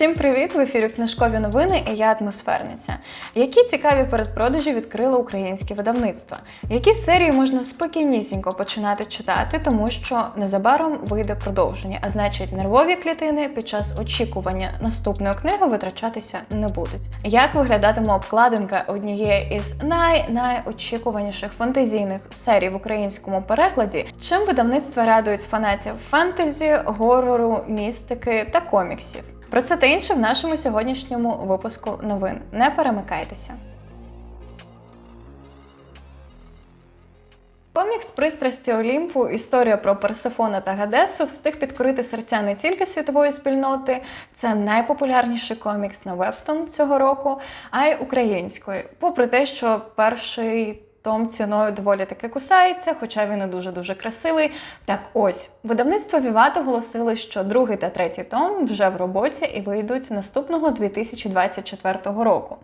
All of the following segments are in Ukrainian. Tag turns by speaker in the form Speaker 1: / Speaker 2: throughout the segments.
Speaker 1: Всім привіт! В ефірі книжкові новини і я атмосферниця. Які цікаві передпродажі відкрило українське видавництво? Які серії можна спокійнісінько починати читати, тому що незабаром вийде продовження, а значить, нервові клітини під час очікування наступної книги витрачатися не будуть. Як виглядатиме обкладинка однієї із най-найочікуваніших фантазійних серій в українському перекладі? Чим видавництва радують фанатів фентезі, горору, містики та коміксів? Про це та інше в нашому сьогоднішньому випуску новин. Не перемикайтеся. Комікс пристрасті Олімпу, історія про Персефона та Гадесу встиг підкорити серця не тільки світової спільноти, це найпопулярніший комікс на Вебтон цього року, а й української. Попри те, що перший том ціною доволі таки кусається, хоча він і дуже-дуже красивий. Так ось, видавництво Віват оголосили, що другий та третій том вже в роботі і вийдуть наступного 2024 року.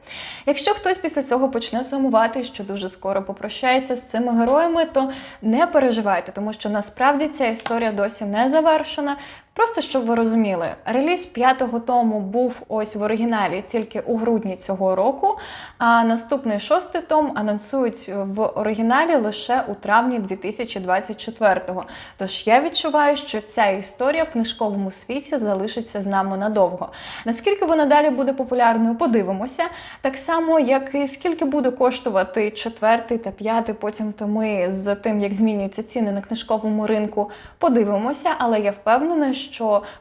Speaker 1: Якщо хтось після цього почне сумувати, що дуже скоро попрощається з цими героями, то не переживайте, тому що насправді ця історія досі не завершена. Просто щоб ви розуміли, реліз п'ятого тому був ось в оригіналі тільки у грудні цього року, а наступний шостий том анонсують в оригіналі лише у травні 2024-го. Тож я відчуваю, що ця історія в книжковому світі залишиться з нами надовго. Наскільки вона далі буде популярною, подивимося. Так само, як і скільки буде коштувати четвертий та п'ятий, потім томи з тим, як змінюються ціни на книжковому ринку, подивимося, але я впевнена, що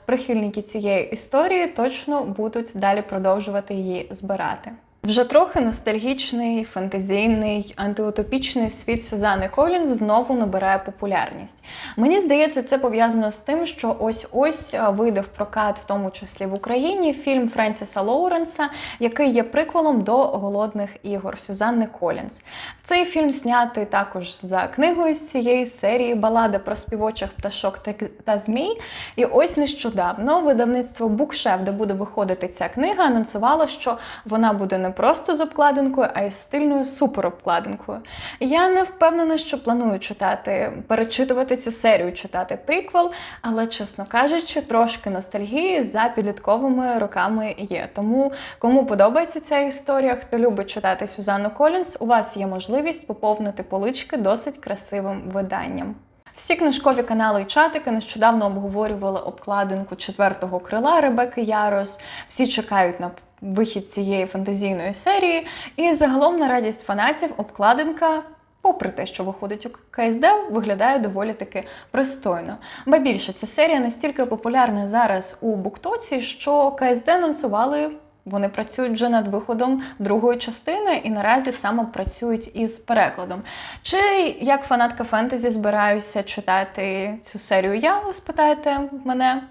Speaker 1: прихильники цієї історії точно будуть далі продовжувати її збирати. Вже трохи ностальгічний, фантазійний, антиутопічний світ Сюзани Колінз знову набирає популярність. Мені здається, це пов'язано з тим, що ось ось вийде в прокат, в тому числі в Україні, фільм Френсіса Лоуренса, який є приквелом до голодних ігор Сюзанни Колінз. Цей фільм знятий також за книгою з цієї серії Балада про співочих пташок та змій. І ось нещодавно видавництво Букшеф, де буде виходити ця книга, анонсувало, що вона буде не просто з обкладинкою, а й з стильною суперобкладинкою. Я не впевнена, що планую читати, перечитувати цю серію, читати приквел, але, чесно кажучи, трошки ностальгії за підлітковими роками є. Тому кому подобається ця історія, хто любить читати Сюзанну Колінс, у вас є можливість поповнити полички досить красивим виданням. Всі книжкові канали і чатики нещодавно обговорювали обкладинку четвертого крила Ребекки Ярос. Всі чекають на вихід цієї фантазійної серії. І загалом, на радість фанатів, обкладинка. Попри те, що виходить у КСД, виглядає доволі таки пристойно. Ба більше ця серія настільки популярна зараз у Буктоці, що КСД анонсували. Вони працюють вже над виходом другої частини і наразі саме працюють із перекладом. Чи як фанатка фентезі збираюся читати цю серію? Я ви спитаєте мене.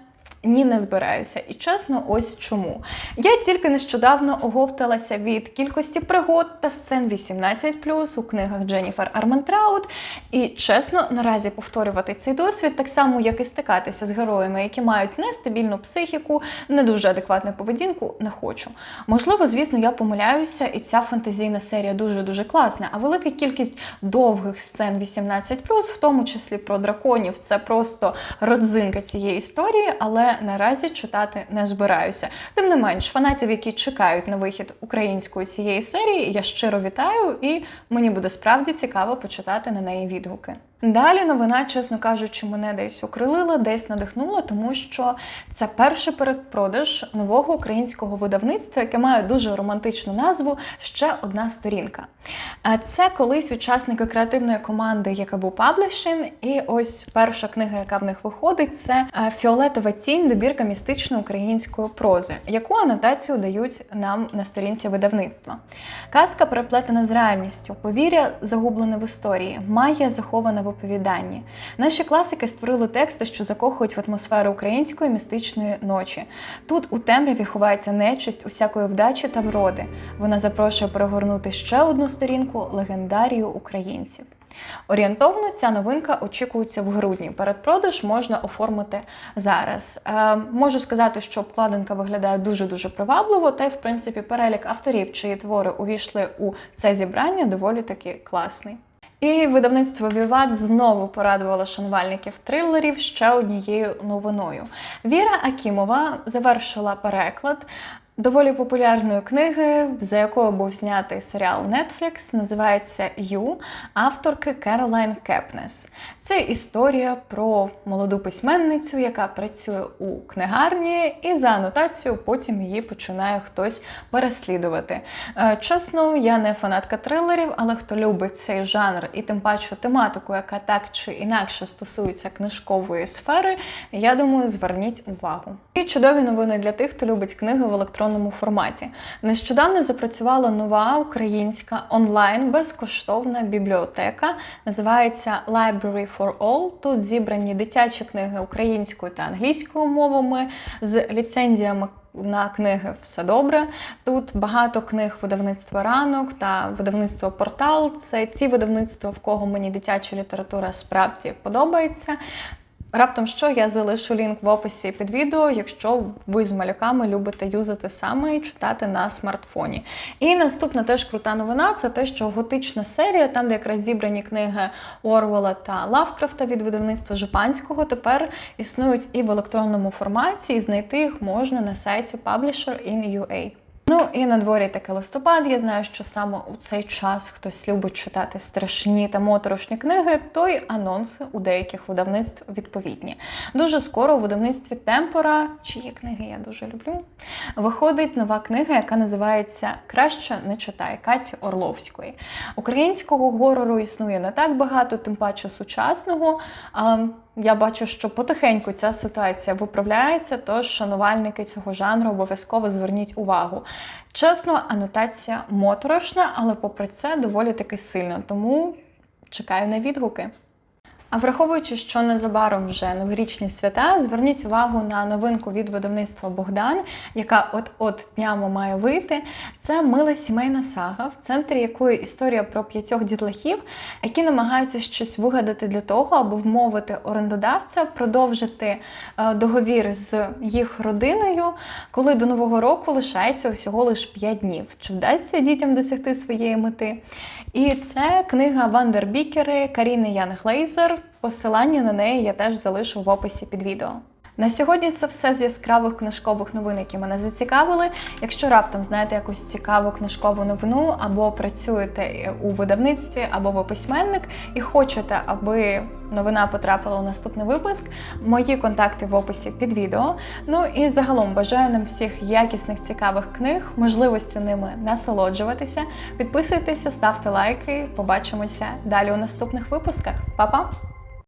Speaker 1: Ні, не збираюся. І чесно, ось чому. Я тільки нещодавно оговталася від кількості пригод та сцен 18 у книгах Дженніфер Арментраут. І чесно, наразі повторювати цей досвід, так само, як і стикатися з героями, які мають нестабільну психіку, не дуже адекватну поведінку, не хочу. Можливо, звісно, я помиляюся, і ця фантазійна серія дуже-дуже класна. А велика кількість довгих сцен 18 в тому числі про драконів, це просто родзинка цієї історії, але наразі читати не збираюся. Тим не менш, фанатів, які чекають на вихід української цієї серії, я щиро вітаю, і мені буде справді цікаво почитати на неї відгуки. Далі новина, чесно кажучи, мене десь окрилила, десь надихнула, тому що це перший передпродаж нового українського видавництва, яке має дуже романтичну назву Ще одна сторінка. А це колись учасники креативної команди Якабу Publishing, і ось перша книга, яка в них виходить, це Фіолетова тінь, добірка містичної української прози, яку анотацію дають нам на сторінці видавництва. Казка переплетена з реальністю, повір'я загублене в історії, магія захована в оповіданні. Наші класики створили тексти, що закохують в атмосферу української містичної ночі. Тут у темряві ховається нечисть усякої вдачі та вроди. Вона запрошує перегорнути ще одну сторінку легендарію українців. Орієнтовно ця новинка очікується в грудні. Передпродаж можна оформити зараз. Е, можу сказати, що обкладинка виглядає дуже-дуже привабливо, та й, в принципі, перелік авторів, чиї твори увійшли у це зібрання, доволі таки класний. І видавництво Віват знову порадувало шанувальників трилерів ще однією новиною. Віра Акімова завершила переклад. Доволі популярної книги, за якою був знятий серіал Netflix, називається Ю авторки Керолайн Кепнес. Це історія про молоду письменницю, яка працює у книгарні, і за анотацією потім її починає хтось переслідувати. Е, Чесно, я не фанатка трилерів, але хто любить цей жанр і тим паче тематику, яка так чи інакше стосується книжкової сфери, я думаю, зверніть увагу. І чудові новини для тих, хто любить книги в електронному форматі. Нещодавно запрацювала нова українська онлайн безкоштовна бібліотека. Називається Library for All. Тут зібрані дитячі книги українською та англійською мовами з ліцензіями. На книги все добре. Тут багато книг видавництва ранок та видавництво портал. Це ті видавництва, в кого мені дитяча література справді подобається. Раптом що я залишу лінк в описі під відео, якщо ви з малюками любите юзати саме і читати на смартфоні. І наступна теж крута новина це те, що готична серія, там, де якраз зібрані книги Орвела та Лавкрафта від видавництва Жупанського, тепер існують і в електронному форматі, і знайти їх можна на сайті Publisher in UA. Ну і на дворі таке листопад. Я знаю, що саме у цей час хтось любить читати страшні та моторошні книги, то й анонси у деяких видавництв відповідні. Дуже скоро у видавництві Темпора, чиї книги я дуже люблю, виходить нова книга, яка називається Краще не читай Каті Орловської. Українського горору існує не так багато, тим паче сучасного. Я бачу, що потихеньку ця ситуація виправляється, тож шанувальники цього жанру обов'язково зверніть увагу. Чесно, анотація моторошна, але попри це доволі таки сильна, тому чекаю на відгуки. А враховуючи, що незабаром вже новорічні свята, зверніть увагу на новинку від видавництва Богдан, яка от-от днями має вийти. Це мила сімейна сага, в центрі якої історія про п'ятьох дітлахів, які намагаються щось вигадати для того, аби вмовити орендодавця, продовжити е, договір з їх родиною, коли до нового року лишається всього лише 5 днів. Чи вдасться дітям досягти своєї мети? І це книга Вандербікери Каріни Ян Глейзер. Посилання на неї я теж залишу в описі під відео. На сьогодні це все з яскравих книжкових новин, які мене зацікавили. Якщо раптом знаєте якусь цікаву книжкову новину, або працюєте у видавництві, або ви письменник, і хочете, аби новина потрапила у наступний випуск, мої контакти в описі під відео. Ну і загалом бажаю нам всіх якісних цікавих книг, можливості ними насолоджуватися. Підписуйтеся, ставте лайки. Побачимося далі у наступних випусках. Па-па!